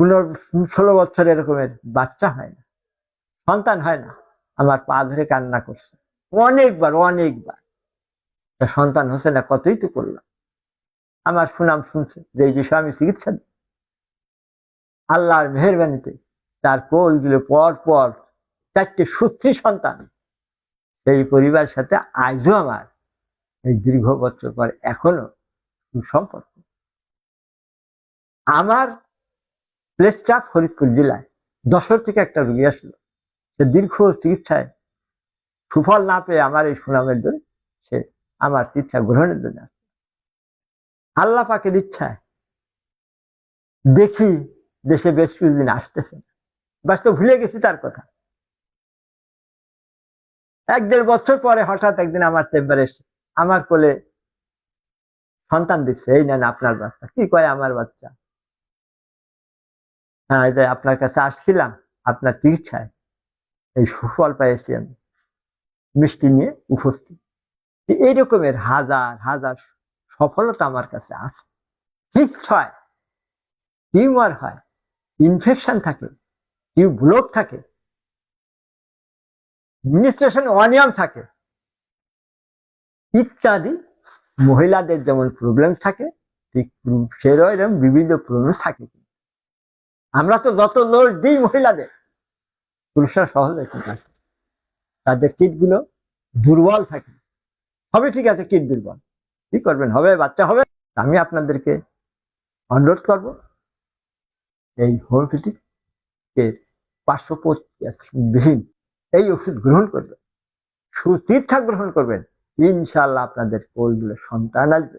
পনেরো, ষোলো বছর এরকমের বাচ্চা হয় না, সন্তান হয় না। আমার পা ধরে কান্না করছে। অনেকবার অনেকবার। সন্তান হচ্ছে না, কতই তো করলাম। আমার সুনাম শুনছে যে বিষয়ে আমি চিকিৎসা দিই। আল্লাহর মেহরবানিতে তার কোলগুলো পর পর চারটে সুস্থি সন্তান। সেই পরিবারের সাথে আজও আমার এই দীর্ঘ বছর পর এখনও সুসম্পর্ক। আমার প্লেসটা ফরিদপুর জেলায় দশর থেকে একটা রুগী আসলো। সে দীর্ঘ চিকিৎসায় সুফল না পেয়ে আমার এই সুনামের জন্য সে আমার চিকিৎসা গ্রহণের জন্য আসলো। আল্লাহ পাকের ইচ্ছায় দেখি দেশে বেশ কিছুদিন আসতেছে বাস তো ভুলে গেছি তার কথা। এক দেড় বছর পরে হঠাৎ একদিন আমার চেম্বারে এসে আমার কোলে সন্তান দিচ্ছে, এই নেন আপনার বাচ্চা। কি কয় আমার বাচ্চা? হ্যাঁ যে আপনার কাছে আসছিলাম, আপনার চিকিৎসায়, এই সুফল পেয়েছি আমি মিষ্টি নিয়ে উপস্থিত। এইরকমের হাজার হাজার সফলতা আমার কাছে আছে। ঠিক হয় টিউমার হয়, ইনফেকশন থাকে, টিউব ব্লক থাকে মিনিস্ট্রেশন অনিয়ম থাকে, ইত্যাদি। মহিলাদের যেমন প্রবলেম থাকে, ঠিক সেরকম বিভিন্ন প্রবলেম থাকে। আমরা তো যত লোড দিই মহিলাদের। পুরুষরা সহজে আছে তাদের কিটগুলো দুর্বল থাকে। হবে ঠিক আছে, কিট দুর্বল। কি করবেন? হবে, বাচ্চা হবে। আমি আপনাদেরকে অনুরোধ করব, এই হোমিওপ্যাথিক এর এই ওষুধ গ্রহণ করবেন। সুচিকিৎসা গ্রহণ করবেন। ইনশাল্লাহ আপনাদের কোলগুলো সন্তান আসবে।